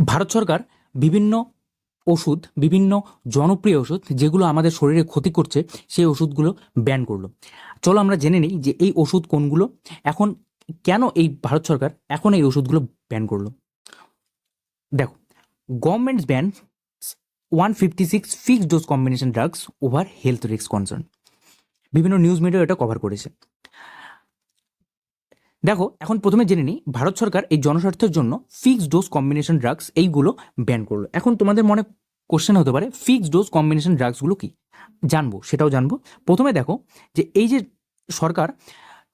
ভারত সরকার বিভিন্ন ওষুধ, বিভিন্ন জনপ্রিয় ওষুধ যেগুলো আমাদের শরীরে ক্ষতি করছে, সেই ওষুধগুলো ব্যান করল। চলো আমরা জেনে নিই যে এই ওষুধ কোনগুলো, এখন কেন এই ভারত সরকার এখন এই ওষুধগুলো ব্যান করল? দেখো governments ban one fifty six fixed dose combination drugs over health risk concern বিভিন্ন নিউজ মিডিয়া এটা কভার করেছে। দেখো, এখন প্রথমে জেনে নিই, ভারত সরকার এই জনস্বার্থের জন্য ফিক্সড ডোজ কম্বিনেশন ড্রাগস এইগুলো ব্যান করল। এখন তোমাদের মনে কোশ্চেন হতে পারে ফিক্সড ডোজ কম্বিনেশন ড্রাগসগুলো কি? জানব, সেটাও জানব। প্রথমে দেখো যে এই যে সরকার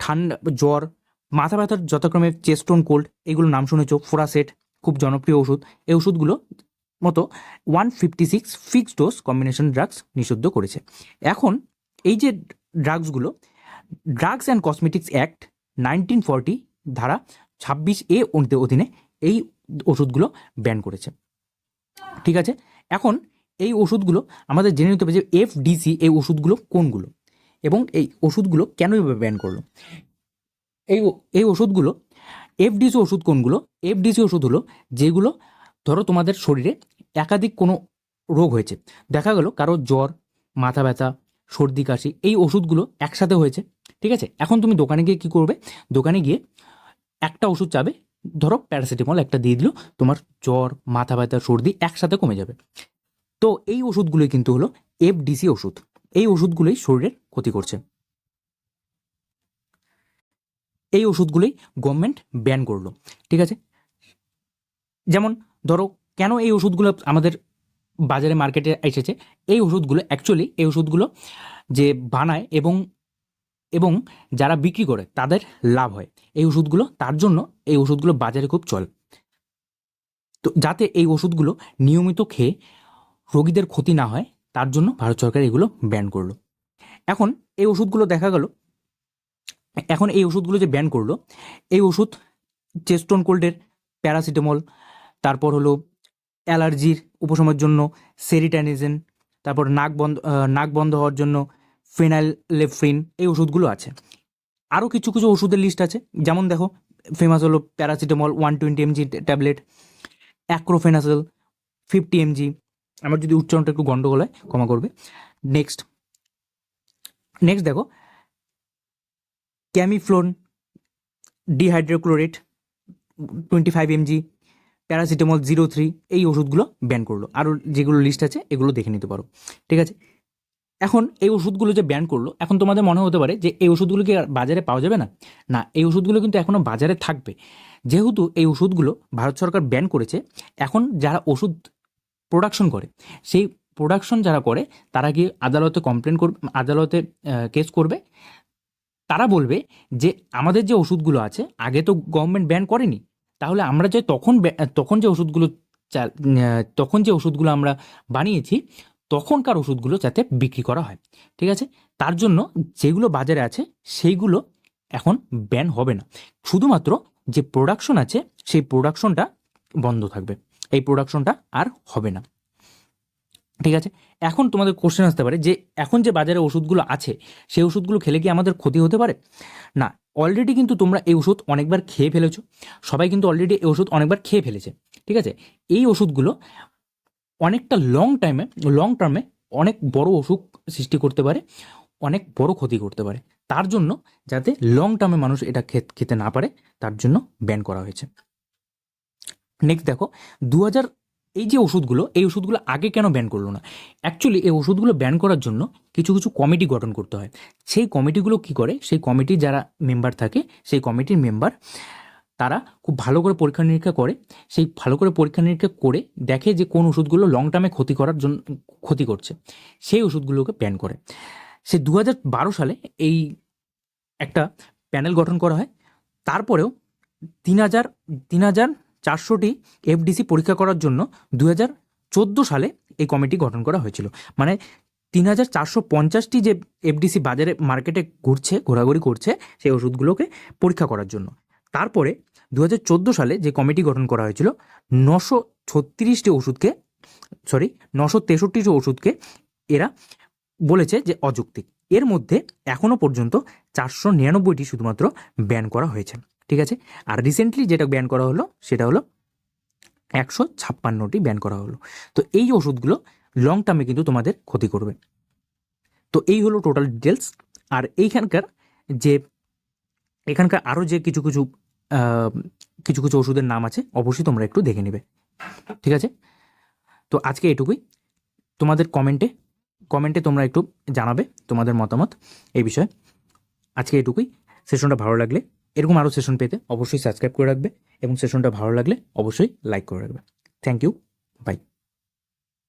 ঠান্ডা, জ্বর মাথা ব্যথার যথাক্রমে চেস্টোন কোল্ড এগুলো নাম শুনেছ ফোরাসেট খুব জনপ্রিয় ওষুধ, এই ওষুধগুলো মতো one fifty six fixed dose combination drugs নিষিদ্ধ করেছে। এখন এই যে ড্রাগসগুলো drugs and cosmetics act nineteen forty ধারা ছাব্বিশ এ অধীনে এই ওষুধগুলো ব্যান করেছে। ঠিক আছে? এখন এই ওষুধগুলো আমাদের জেনে নিতে হবে যে এফডিসি এই ওষুধগুলো কোনগুলো এবং এই ওষুধগুলো কেন এভাবে ব্যান করল? এই এই ওষুধগুলো, এফডিসি ওষুধ কোনগুলো? এফডিসি ওষুধ হলো যেগুলো ধরো তোমাদের শরীরে একাধিক কোনো রোগ হয়েছে। দেখা গেল কারও জ্বর, মাথা ব্যথা সর্দি, কাশি, এই ওষুধগুলো একসাথে হয়েছে, ঠিক আছে? এখন তুমি দোকানে গিয়ে কী করবে? দোকানে গিয়ে একটা ওষুধ চাবে, ধরো প্যারাসিটামল একটা দিয়ে দিল, তোমার জ্বর, মাথা ব্যথা, সর্দি একসাথে কমে যাবে। তো এই ওষুধগুলোই কিন্তু হলো এফডিসি ওষুধ। এই ওষুধগুলোই শরীরের ক্ষতি করছে। এই ওষুধগুলোই গভর্নমেন্ট ব্যান করল, ঠিক আছে? যেমন ধরো, কেন এই ওষুধগুলো আমাদের বাজারে মার্কেটে এসেছে। এই ওষুধগুলো অ্যাকচুয়ালি এই ওষুধগুলো যে বানায় এবং এবং যারা বিক্রি করে তাদের লাভ হয়। এই ওষুধগুলো, তার জন্য এই ওষুধগুলো বাজারে খুব চলে। তো যাতে এই ওষুধগুলো নিয়মিত খেয়ে রোগীদের ক্ষতি না হয়, তার জন্য ভারত সরকার এগুলো ব্যান করল। এখন এই ওষুধগুলো দেখা গেল, এখন এই ওষুধগুলো যে ব্যান করল, এই ওষুধ, চেস্টন কোল্ডের প্যারাসিটামল, তারপর হলো অ্যালার্জির উপশমের জন্য সেরিটানিজেন, তারপর নাক বন্ধ নাক বন্ধ হওয়ার জন্য ফেনাইলেফ্রিন এই ওষুধগুলো আছে। আরও কিছু কিছু ওষুধের লিস্ট আছে। যেমন দেখো ফেমাস হলো paracetamol one twenty mg tablet অ্যাক্রোফেনাসেল fifty MG আমার যদি উচ্চারণটা একটু গন্ডগোল হয়, ক্ষমা করবে। নেক্সট নেক্সট দেখো ক্যামিফ্লোন dihydrochloride twenty five mg paracetamol zero three এই ওষুধগুলো ব্যান করল। আরও যেগুলো লিস্ট আছে, এগুলো দেখে নিতে পারো। ঠিক আছে? এখন এই ওষুধগুলো যে ব্যান করল, এখন তোমাদের মনে হতে পারে যে এই ওষুধগুলো কি বাজারে পাওয়া যাবে না? না, এই ওষুধগুলো কিন্তু এখনও বাজারে থাকবে। যেহেতু এই ওষুধগুলো ভারত সরকার ব্যান করেছে, এখন যারা ওষুধ প্রোডাকশন করে, সেই প্রোডাকশন যারা করে, তারা গিয়ে আদালতে কমপ্লেন করবে, আদালতে কেস করবে। তারা বলবে যে আমাদের যে ওষুধগুলো আছে, আগে তো গভর্নমেন্ট ব্যান করেনি তাহলে আমরা যে তখন তখন যে ওষুধগুলো তখন যে ওষুধগুলো আমরা বানিয়েছি, তখনকার ওষুধগুলো যাতে বিক্রি করা হয়। ঠিক আছে? তার জন্য যেগুলো বাজারে আছে, সেইগুলো এখন ব্যান হবে না। শুধুমাত্র যে প্রোডাকশন আছে, সেই প্রোডাকশনটা বন্ধ থাকবে। এই প্রোডাকশনটা আর হবে না। ঠিক আছে? এখন তোমাদের কোশ্চেন আসতে পারে যে, এখন যে বাজারে ওষুধগুলো আছে, সেই ওষুধগুলো খেলে কি আমাদের ক্ষতি হতে পারে? না অলরেডি কিন্তু তোমরা এই ওষুধ অনেকবার খেয়ে ফেলেছো। সবাই কিন্তু অলরেডি এই ওষুধ অনেকবার খেয়ে ফেলেছে, ঠিক আছে? এই ওষুধগুলো অনেকটা লং টাইমে লং টার্মে অনেক বড় অসুখ সৃষ্টি করতে পারে, অনেক বড় ক্ষতি করতে পারে। তার জন্য যাতে লং টার্মে মানুষ এটা খেতে না পারে, তার জন্য ব্যান করা হয়েছে। নেক্সট দেখো দু হাজার এই যে ওষুধগুলো, এই ওষুধগুলো আগে কেন ব্যান করল না? অ্যাকচুয়ালি এই ওষুধগুলো ব্যান করার জন্য কিছু কিছু কমিটি গঠন করতে হয়। সেই কমিটিগুলো কি করে? সেই কমিটির যারা মেম্বার থাকে, সেই কমিটির মেম্বার তারা খুব ভালো করে পরীক্ষা নিরীক্ষা করে। সেই ভালো করে পরীক্ষা নিরীক্ষা করে দেখে যে কোন ওষুধগুলো লং টার্মে ক্ষতি করার জন্য, ক্ষতি করছে। সেই ওষুধগুলোকে ব্যান করে। সে দু সালে এই একটা প্যানেল গঠন করা হয়। তারপরেও তিন হাজার তিন হাজার চারশোটি এফডিসি পরীক্ষা করার জন্য দু হাজার চোদ্দ সালে এই কমিটি গঠন করা হয়েছিল। মানে তিন হাজার চারশো পঞ্চাশটি যে এফডিসি বাজারে মার্কেটে ঘুরছে, ঘোরাঘুরি করছে, সেই ওষুধগুলোকে পরীক্ষা করার জন্য। তারপরে দু চোদ্দ সালে যে কমিটি গঠন করা হয়েছিল, নশো ছত্রিশটি ওষুধকে, সরি, নশো তেষট্টিটি ওষুধকে এরা বলেছে যে অযৌক্তিক। এর মধ্যে এখনও পর্যন্ত চারশো নিরানব্বইটি শুধুমাত্র ব্যান করা হয়েছে। ঠিক আছে? আর রিসেন্টলি যেটা ব্যান করা হলো, সেটা হলো একশো ছাপ্পান্নটি ব্যান করা হলো। তো এই ওষুধগুলো লং টার্মে কিন্তু তোমাদের ক্ষতি করবে। তো এই হলো টোটাল ডিটেলস আর এইখানকার যে, এখানকার আরও যে কিছু কিছু কিছু কিছু ওষুধের নাম আছে, অবশ্যই তোমরা একটু দেখে নেবে। ঠিক আছে? তো আজকে এটুকুই। তোমাদের কমেন্টে কমেন্টে তোমরা একটু জানাবে তোমাদের মতামত এই বিষয়ে। আজকে এটুকুই। সেশনটা ভালো লাগলে এরকম আরও সেশন পেতে অবশ্যই সাবস্ক্রাইব করে রাখবে এবং সেশনটা ভালো লাগলে অবশ্যই লাইক করে রাখবে। Thank you by